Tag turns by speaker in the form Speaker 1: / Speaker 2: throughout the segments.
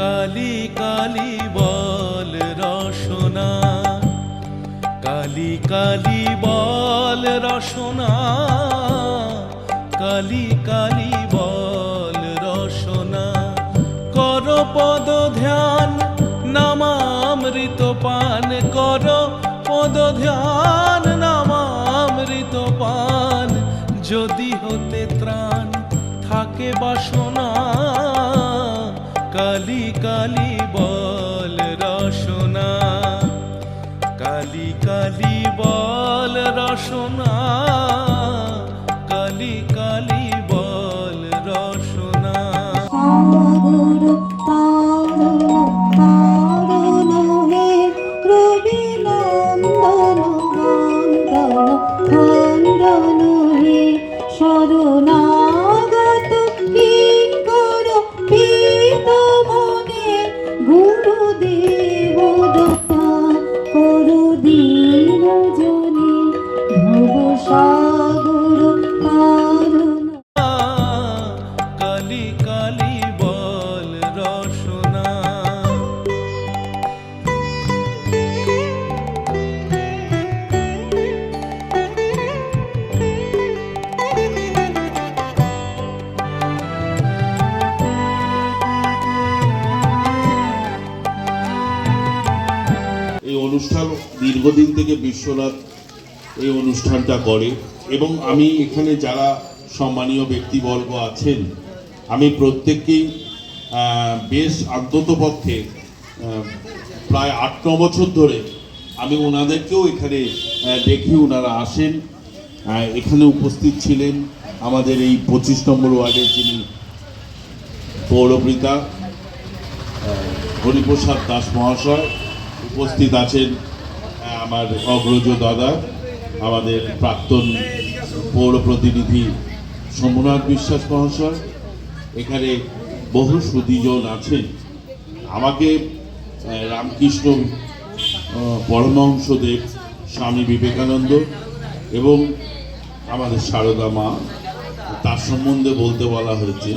Speaker 1: কালি বল রসনা। কালি কালি বল রসনা। কালি কালি বল রসনা। কর পদ ধ্যান, নামামৃত পান। কর পদ ধ্যান, নামামৃত পান। যদি হতে ত্রাণ, থাকে বাসনা। কালি কালি
Speaker 2: দীর্ঘদিন থেকে বিশ্বনাথ এই অনুষ্ঠানটা করে এবং আমি এখানে যারা সম্মানীয় ব্যক্তিবর্গ আছেন আমি প্রত্যেককেই বেশ অন্ততপক্ষে আহ, প্রায় আট ন বছর ধরে আমি ওনাদেরকেও এখানে দেখি ওনারা আসেন এখানে উপস্থিত ছিলেন আমাদের এই পঁচিশ নম্বর ওয়ার্ডের যিনি পৌরপিতা হরিপ্রসাদ দাস মহাশয় উপস্থিত আছেন আমার অগ্রজ দাদা, আমাদের প্রাক্তন পৌর প্রতিনিধি সোমনাথ বিশ্বাস মহাশয়, এখানে বহু সুদীজন আছেন। আমাকে রামকৃষ্ণ পরমহংসদেব, স্বামী বিবেকানন্দ এবং আমাদের সারদা মা, তার সম্বন্ধে বলতে বলা হয়েছে।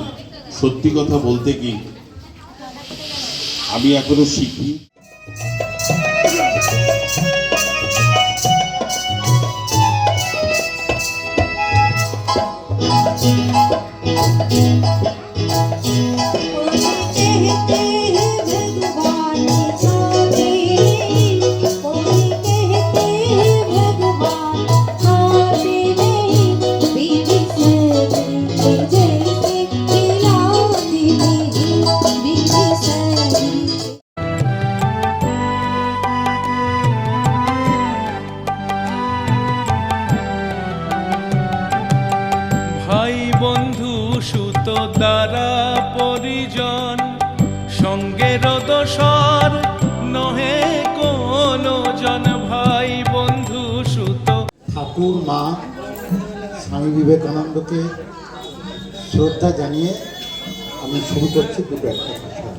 Speaker 2: সত্যি কথা বলতে কি, আমি এখনও শিখি।
Speaker 1: সুত দ্বারা পরিজন সঙ্গের দোসর নহে কোন জন। ভাই বন্ধু সুত।
Speaker 3: ঠাকুর, মা, স্বামী বিবেকানন্দকে শ্রদ্ধা জানিয়ে আমি শুরু করছি দুটো একটা কথা।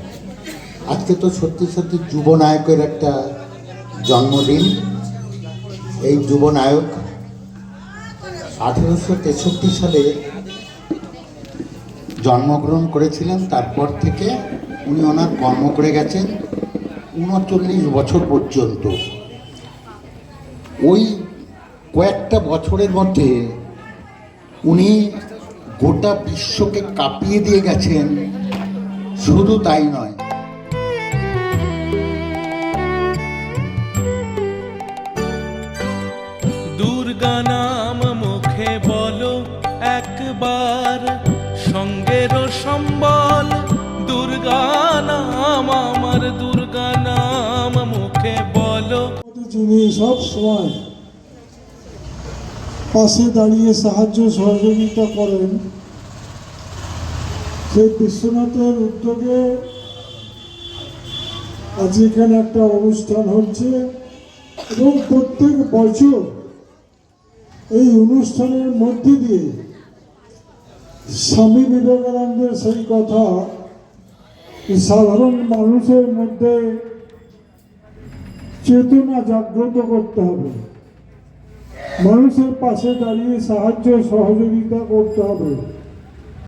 Speaker 3: আজকে তো সত্যি সত্যি যুব নায়কের একটা জন্মদিন। এই যুব নায়ক আঠেরোশো তেষট্টি সালে জন্মগ্রহণ করেছিলেন, তারপর থেকে উনি ওনার কর্ম করে গেছেন উনচল্লিশ বছর পর্যন্ত। ওই কয়েকটা বছরের মধ্যে উনি গোটা বিশ্বকে কাঁপিয়ে দিয়ে গেছেন, শুধু তাই নয়।
Speaker 1: দুর্গা নাম মুখে বলো একবার। সম্বল, দুর্গা নাম, আমার দুর্গা নাম মুখে বলো।
Speaker 4: সব সময় পাশে দাঁড়িয়ে সাহায্য সহযোগিতা করেন। সেই বিশ্বনাথের উদ্যোগে আজ এখানে একটা অনুষ্ঠান হচ্ছে এবং প্রত্যেক বছর এই অনুষ্ঠানের মধ্যে দিয়ে স্বামী বিবেকানন্দের সেই কথা সাধারণ মানুষের মধ্যে চেতনা জাগ্রত করতে হবে। মানুষের পাশে দাঁড়িয়ে সাহায্য সহযোগিতা করতে হবে।